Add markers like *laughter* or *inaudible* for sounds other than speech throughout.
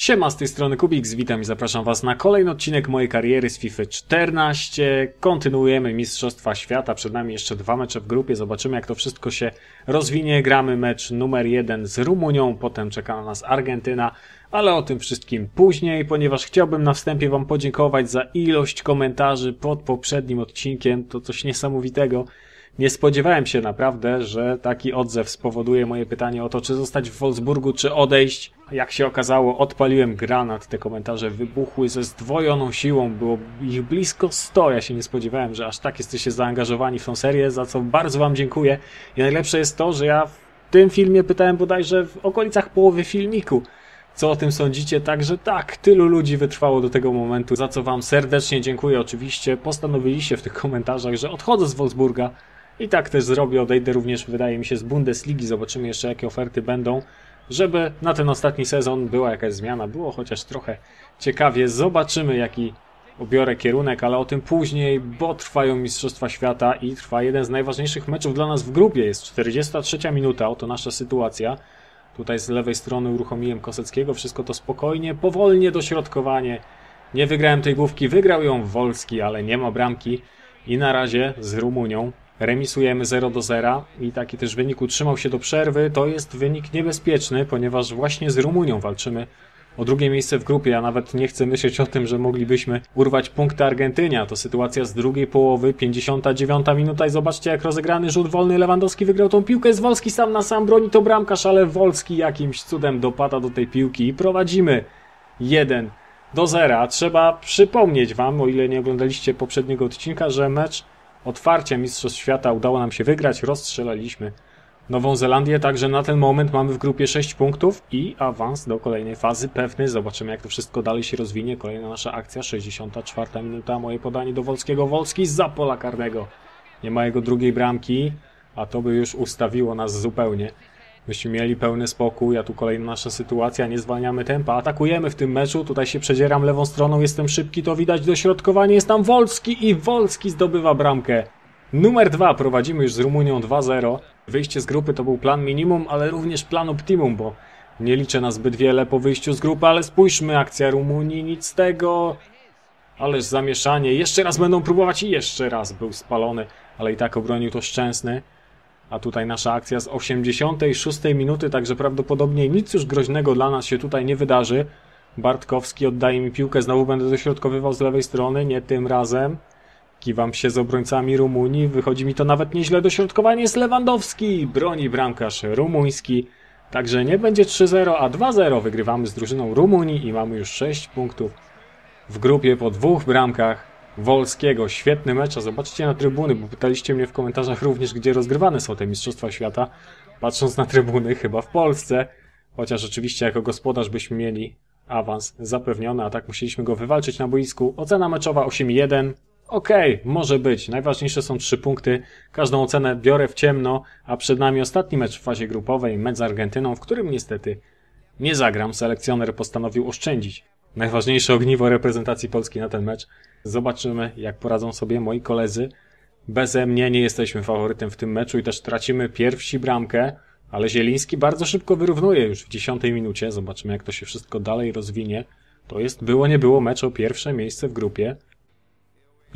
Siema, z tej strony Kubiks, witam i zapraszam Was na kolejny odcinek mojej kariery z FIFA 14. Kontynuujemy Mistrzostwa Świata, przed nami jeszcze dwa mecze w grupie, zobaczymy jak to wszystko się rozwinie. Gramy mecz numer jeden z Rumunią, potem czeka na nas Argentyna, ale o tym wszystkim później, ponieważ chciałbym na wstępie Wam podziękować za ilość komentarzy pod poprzednim odcinkiem, to coś niesamowitego. Nie spodziewałem się naprawdę, że taki odzew spowoduje moje pytanie o to, czy zostać w Wolfsburgu, czy odejść. Jak się okazało, odpaliłem granat, te komentarze wybuchły ze zdwojoną siłą, było ich blisko 100. Ja się nie spodziewałem, że aż tak jesteście zaangażowani w tą serię, za co bardzo Wam dziękuję. I najlepsze jest to, że ja w tym filmie pytałem bodajże w okolicach połowy filmiku. Co o tym sądzicie? Także tak, tylu ludzi wytrwało do tego momentu, za co Wam serdecznie dziękuję. Oczywiście postanowiliście w tych komentarzach, że odchodzę z Wolfsburga. I tak też zrobię, odejdę również, wydaje mi się, z Bundesligi. Zobaczymy jeszcze, jakie oferty będą, żeby na ten ostatni sezon była jakaś zmiana. Było chociaż trochę ciekawie. Zobaczymy, jaki obiorę kierunek, ale o tym później, bo trwają Mistrzostwa Świata i trwa jeden z najważniejszych meczów dla nas w grupie. Jest 43 minuta, oto nasza sytuacja. Tutaj z lewej strony uruchomiłem Koseckiego, wszystko to spokojnie, powolnie dośrodkowanie. Nie wygrałem tej główki, wygrał ją Wolski, ale nie ma bramki. I na razie z Rumunią remisujemy 0 do 0 i taki też wynik utrzymał się do przerwy. To jest wynik niebezpieczny, ponieważ właśnie z Rumunią walczymy o drugie miejsce w grupie. Ja nawet nie chcę myśleć o tym, że moglibyśmy urwać punkty Argentynia. To sytuacja z drugiej połowy, 59 minuta i zobaczcie jak rozegrany rzut wolny Lewandowski wygrał tą piłkę. Z Wolski sam na sam broni to bramkarz, ale Wolski jakimś cudem dopada do tej piłki i prowadzimy 1 do 0. Trzeba przypomnieć Wam, o ile nie oglądaliście poprzedniego odcinka, że mecz otwarcia Mistrzostw Świata udało nam się wygrać, rozstrzelaliśmy Nową Zelandię, także na ten moment mamy w grupie 6 punktów i awans do kolejnej fazy pewny. Zobaczymy jak to wszystko dalej się rozwinie. Kolejna nasza akcja, 64 minuta, moje podanie do Wolskiego. Wolski za pola karnego. Nie ma jego drugiej bramki, a to by już ustawiło nas zupełnie. Myśmy mieli pełny spokój, a tu kolejna nasza sytuacja, nie zwalniamy tempa, atakujemy w tym meczu, tutaj się przedzieram lewą stroną, jestem szybki, to widać dośrodkowanie, jest tam Wolski i Wolski zdobywa bramkę. Numer dwa, prowadzimy już z Rumunią 2-0. Wyjście z grupy to był plan minimum, ale również plan optimum, bo nie liczę na zbyt wiele po wyjściu z grupy, ale spójrzmy, akcja Rumunii, nic z tego. Ależ zamieszanie, jeszcze raz będą próbować i jeszcze raz był spalony, ale i tak obronił to Szczęsny. A tutaj nasza akcja z 86 minuty, także prawdopodobnie nic już groźnego dla nas się tutaj nie wydarzy. Bartkowski oddaje mi piłkę, znowu będę dośrodkowywał z lewej strony, nie tym razem. Kiwam się z obrońcami Rumunii, wychodzi mi to nawet nieźle. Dośrodkowanie jest Lewandowski, broni bramkarz rumuński. Także nie będzie 3-0, a 2-0 wygrywamy z drużyną Rumunii i mamy już 6 punktów w grupie po dwóch bramkach. Wolskiego. Świetny mecz, a zobaczcie na trybuny, bo pytaliście mnie w komentarzach również, gdzie rozgrywane są te Mistrzostwa Świata. Patrząc na trybuny, chyba w Polsce. Chociaż oczywiście jako gospodarz byśmy mieli awans zapewniony, a tak musieliśmy go wywalczyć na boisku. Ocena meczowa 8-1. Okej, okay, może być. Najważniejsze są trzy punkty. Każdą ocenę biorę w ciemno, a przed nami ostatni mecz w fazie grupowej, mecz z Argentyną, w którym niestety nie zagram. Selekcjoner postanowił oszczędzić najważniejsze ogniwo reprezentacji Polski na ten mecz. Zobaczymy, jak poradzą sobie moi koledzy. Beze mnie nie jesteśmy faworytem w tym meczu i też tracimy pierwsi bramkę, ale Zieliński bardzo szybko wyrównuje już w dziesiątej minucie. Zobaczymy, jak to się wszystko dalej rozwinie. To jest było nie było mecz o pierwsze miejsce w grupie.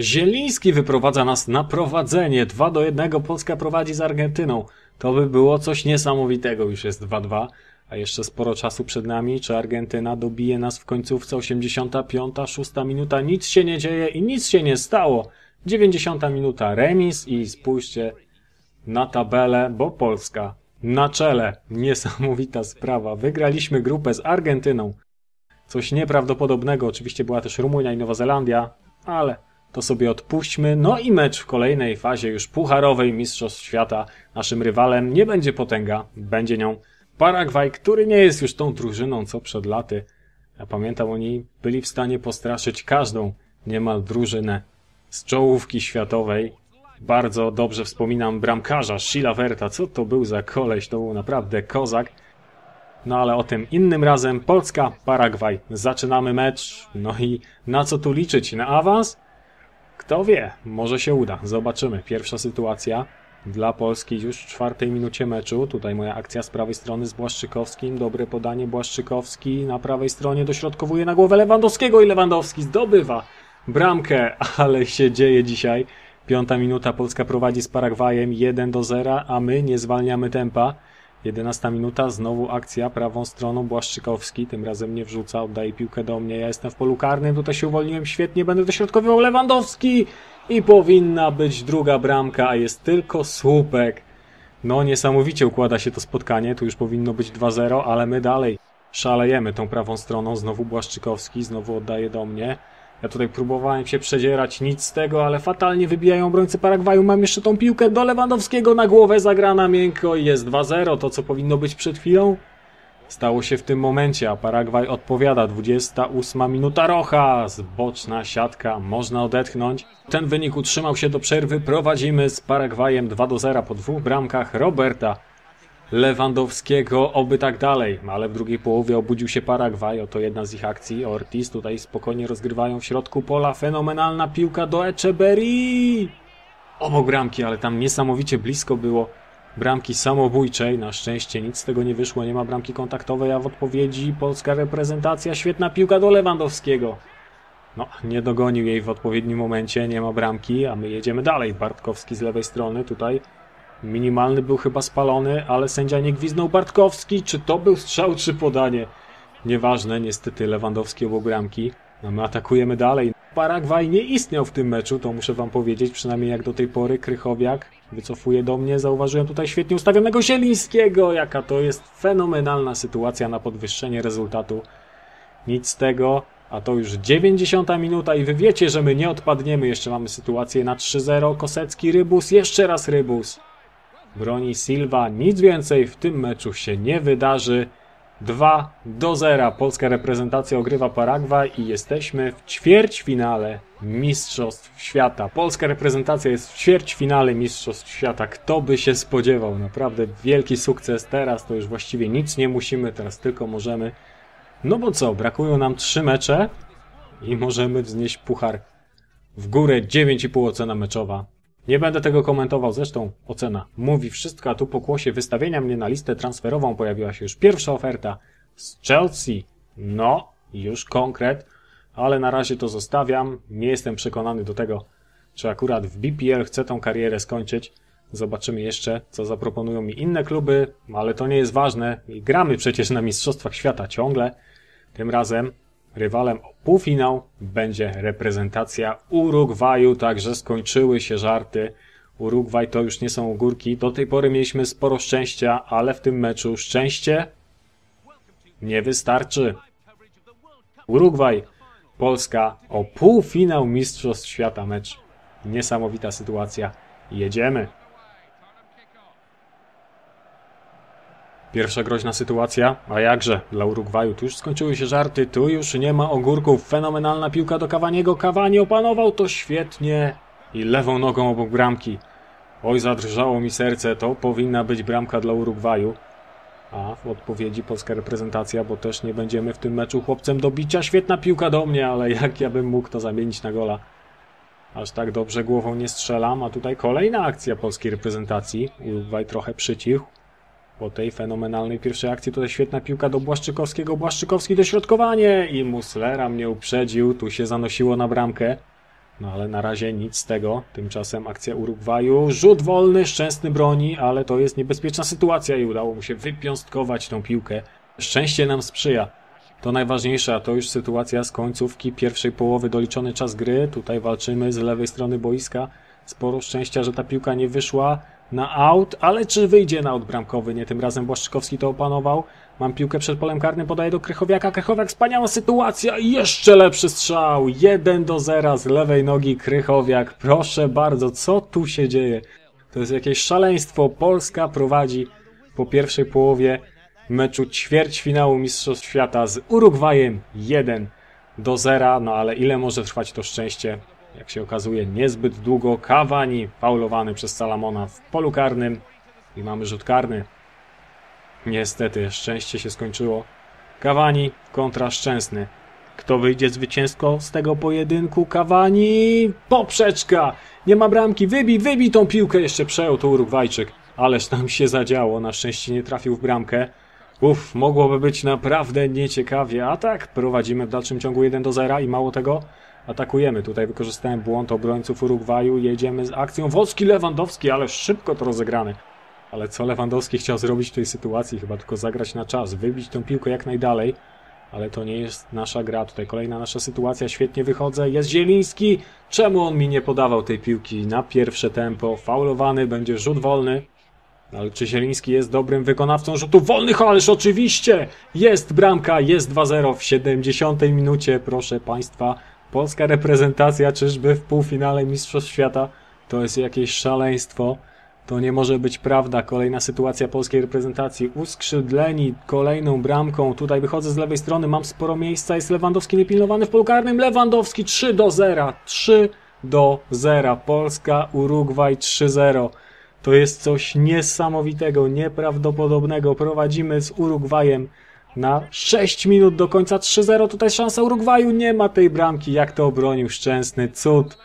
Zieliński wyprowadza nas na prowadzenie. 2 do 1 Polska prowadzi z Argentyną. To by było coś niesamowitego. Już jest 2-2 a jeszcze sporo czasu przed nami. Czy Argentyna dobije nas w końcówce 85, 6 minuta? Nic się nie dzieje i nic się nie stało. 90 minuta remis i spójrzcie na tabelę, bo Polska na czele. Niesamowita sprawa. Wygraliśmy grupę z Argentyną. Coś nieprawdopodobnego. Oczywiście była też Rumunia i Nowa Zelandia, ale to sobie odpuśćmy. No i mecz w kolejnej fazie już pucharowej Mistrzostw Świata. Naszym rywalem nie będzie potęga, będzie nią Paragwaj, który nie jest już tą drużyną co przed laty. Ja pamiętam, oni byli w stanie postraszyć każdą niemal drużynę z czołówki światowej. Bardzo dobrze wspominam bramkarza Sheila Verta. Co to był za koleś? To był naprawdę kozak. No ale o tym innym razem. Polska, Paragwaj. Zaczynamy mecz. No i na co tu liczyć? Na awans? Kto wie, może się uda. Zobaczymy. Pierwsza sytuacja. Dla Polski już w czwartej minucie meczu. Tutaj moja akcja z prawej strony z Błaszczykowskim. Dobre podanie. Błaszczykowski na prawej stronie dośrodkowuje na głowę Lewandowskiego i Lewandowski zdobywa bramkę, *laughs* ale się dzieje dzisiaj. Piąta minuta. Polska prowadzi z Paragwajem 1 do 0, a my nie zwalniamy tempa. 11 minuta, znowu akcja prawą stroną. Błaszczykowski, tym razem nie wrzuca, oddaje piłkę do mnie, ja jestem w polu karnym, tutaj się uwolniłem. Świetnie, będę dośrodkowywał. Lewandowski i powinna być druga bramka, a jest tylko słupek. No niesamowicie układa się to spotkanie, tu już powinno być 2-0, ale my dalej szalejemy tą prawą stroną, znowu Błaszczykowski, znowu oddaje do mnie. Ja tutaj próbowałem się przedzierać, nic z tego, ale fatalnie wybijają obrońcy Paragwaju. Mam jeszcze tą piłkę do Lewandowskiego na głowę, zagrana miękko i jest 2-0. To, co powinno być przed chwilą, stało się w tym momencie, a Paragwaj odpowiada. 28 minuta Rocha, zboczna siatka, można odetchnąć. Ten wynik utrzymał się do przerwy. Prowadzimy z Paragwajem 2-0 po dwóch bramkach Roberta. Lewandowskiego, oby tak dalej. Ale w drugiej połowie obudził się Paragwaj, oto jedna z ich akcji. Ortiz tutaj spokojnie rozgrywają w środku pola. Fenomenalna piłka do Echeberry. Obok bramki, ale tam niesamowicie blisko było bramki samobójczej. Na szczęście nic z tego nie wyszło, nie ma bramki kontaktowej, a w odpowiedzi polska reprezentacja. Świetna piłka do Lewandowskiego. No, nie dogonił jej w odpowiednim momencie, nie ma bramki, a my jedziemy dalej. Bartkowski z lewej strony tutaj Minimalny był chyba spalony, ale sędzia nie gwiznął Bartkowski. Czy to był strzał, czy podanie? Nieważne, niestety Lewandowski obok bramki. No my atakujemy dalej. Paragwaj nie istniał w tym meczu, to muszę wam powiedzieć, przynajmniej jak do tej pory. Krychowiak wycofuje do mnie. Zauważyłem tutaj świetnie ustawionego Zielińskiego. Jaka to jest fenomenalna sytuacja na podwyższenie rezultatu. Nic z tego, a to już 90 minuta i wy wiecie, że my nie odpadniemy. Jeszcze mamy sytuację na 3-0. Kosecki, Rybus, jeszcze raz Rybus broni Silva. Nic więcej w tym meczu się nie wydarzy. 2 do 0. Polska reprezentacja ogrywa Paragwaj i jesteśmy w ćwierćfinale Mistrzostw Świata. Polska reprezentacja jest w ćwierćfinale Mistrzostw Świata. Kto by się spodziewał? Naprawdę wielki sukces. Teraz to już właściwie nic nie musimy, teraz tylko możemy. No bo co, brakują nam 3 mecze i możemy wznieść puchar w górę 9,5 ocena meczowa. Nie będę tego komentował, zresztą ocena mówi wszystko, a tu po kłosie wystawienia mnie na listę transferową pojawiła się już pierwsza oferta z Chelsea. No, już konkret, ale na razie to zostawiam. Nie jestem przekonany do tego, czy akurat w BPL chcę tą karierę skończyć. Zobaczymy jeszcze, co zaproponują mi inne kluby, ale to nie jest ważne. Gramy przecież na Mistrzostwach Świata ciągle. Tym razem Rywalem o półfinał będzie reprezentacja Urugwaju, także skończyły się żarty. Urugwaj to już nie są ogórki. Do tej pory mieliśmy sporo szczęścia, ale w tym meczu szczęście nie wystarczy. Urugwaj, Polska o półfinał Mistrzostw Świata mecz. Niesamowita sytuacja. Jedziemy. Pierwsza groźna sytuacja, a jakże, dla Urugwaju. Tu już skończyły się żarty, tu już nie ma ogórków. Fenomenalna piłka do Kawaniego. Kawani opanował to świetnie i lewą nogą obok bramki. Oj, zadrżało mi serce, to powinna być bramka dla Urugwaju. A w odpowiedzi polska reprezentacja, bo też nie będziemy w tym meczu chłopcem do bicia. Świetna piłka do mnie, ale jak ja bym mógł to zamienić na gola. Aż tak dobrze głową nie strzelam, a tutaj kolejna akcja polskiej reprezentacji. Urugwaj trochę przycichł. Po tej fenomenalnej pierwszej akcji tutaj świetna piłka do Błaszczykowskiego. Błaszczykowski dośrodkowanie i Muslera mnie uprzedził. Tu się zanosiło na bramkę. No ale na razie nic z tego. Tymczasem akcja Urugwaju. Rzut wolny, szczęsny broni, ale to jest niebezpieczna sytuacja i udało mu się wypiąstkować tą piłkę. Szczęście nam sprzyja. To najważniejsze, a to już sytuacja z końcówki pierwszej połowy, doliczony czas gry. Tutaj walczymy z lewej strony boiska. Sporo szczęścia, że ta piłka nie wyszła na aut, ale czy wyjdzie na aut bramkowy? Nie, tym razem Błaszczykowski to opanował. Mam piłkę przed polem karnym, podaję do Krychowiaka. Krychowiak, wspaniała sytuacja i jeszcze lepszy strzał. 1 do 0 z lewej nogi Krychowiak. Proszę bardzo, co tu się dzieje? To jest jakieś szaleństwo. Polska prowadzi po pierwszej połowie meczu ćwierćfinału Mistrzostw Świata z Urugwajem 1 do 0. No ale ile może trwać to szczęście? Jak się okazuje, niezbyt długo. Kawani faulowany przez Salamona w polu karnym i mamy rzut karny. Niestety, szczęście się skończyło. Kawani kontra Szczęsny. Kto wyjdzie zwycięsko z tego pojedynku? Kawani! Poprzeczka! nie ma bramki, wybij, wybij tą piłkę, jeszcze przejął to Urugwajczyk. Ależ tam się zadziało, na szczęście nie trafił w bramkę. Uff, mogłoby być naprawdę nieciekawie, a tak, prowadzimy w dalszym ciągu 1 do 0 i mało tego, atakujemy. Tutaj wykorzystałem błąd obrońców Urugwaju, jedziemy z akcją Wolski Lewandowski, ale szybko to rozegrany. Ale co Lewandowski chciał zrobić w tej sytuacji? Chyba tylko zagrać na czas, wybić tą piłkę jak najdalej. Ale to nie jest nasza gra. Tutaj kolejna nasza sytuacja. Świetnie wychodzę. Jest Zieliński. Czemu on mi nie podawał tej piłki na pierwsze tempo? Faulowany, będzie rzut wolny. Ale czy Zieliński jest dobrym wykonawcą rzutów wolnych? Ależ oczywiście! Jest bramka, jest 2-0 w 70 minucie, proszę Państwa. Polska reprezentacja, czyżby w półfinale Mistrzostw Świata? To jest jakieś szaleństwo. To nie może być prawda. Kolejna sytuacja polskiej reprezentacji. Uskrzydleni kolejną bramką. Tutaj wychodzę z lewej strony, mam sporo miejsca. Jest Lewandowski niepilnowany w polu karnym. Lewandowski 3 do 0. 3 do 0. Polska, Urugwaj 3-0. To jest coś niesamowitego, nieprawdopodobnego. Prowadzimy z Urugwajem na 6 minut do końca 3-0. Tutaj szansa Urugwaju. Nie ma tej bramki. Jak to obronił Szczęsny. Cud.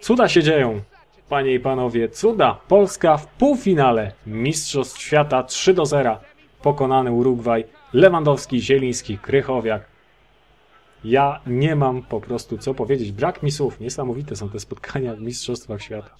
Cuda się dzieją. Panie i panowie, cuda! Polska w półfinale Mistrzostw Świata 3 do 0. Pokonany Urugwaj, Lewandowski, Zieliński, Krychowiak. Ja nie mam po prostu co powiedzieć. Brak mi słów. Niesamowite są te spotkania w Mistrzostwach Świata.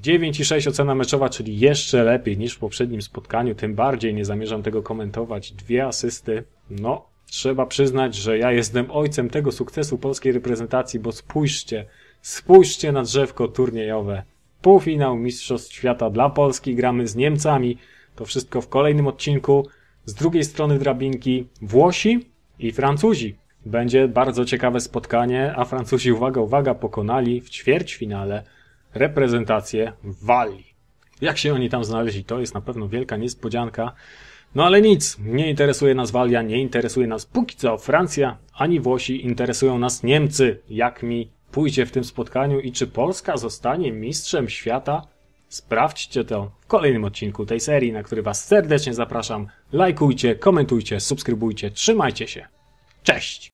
9,6 ocena meczowa, czyli jeszcze lepiej niż w poprzednim spotkaniu. Tym bardziej nie zamierzam tego komentować. Dwie asysty. No, trzeba przyznać, że ja jestem ojcem tego sukcesu polskiej reprezentacji, bo spójrzcie, spójrzcie na drzewko turniejowe. Półfinał Mistrzostw Świata dla Polski, gramy z Niemcami. To wszystko w kolejnym odcinku. Z drugiej strony drabinki Włosi i Francuzi. Będzie bardzo ciekawe spotkanie, a Francuzi, uwaga, uwaga, pokonali w ćwierćfinale reprezentację Walii. Jak się oni tam znaleźli, to jest na pewno wielka niespodzianka. No ale nic, nie interesuje nas Walia, nie interesuje nas póki co Francja, ani Włosi, interesują nas Niemcy. Jak mi pójdzie w tym spotkaniu i czy Polska zostanie mistrzem świata? Sprawdźcie to w kolejnym odcinku tej serii, na który Was serdecznie zapraszam. Lajkujcie, komentujcie, subskrybujcie, trzymajcie się. Cześć!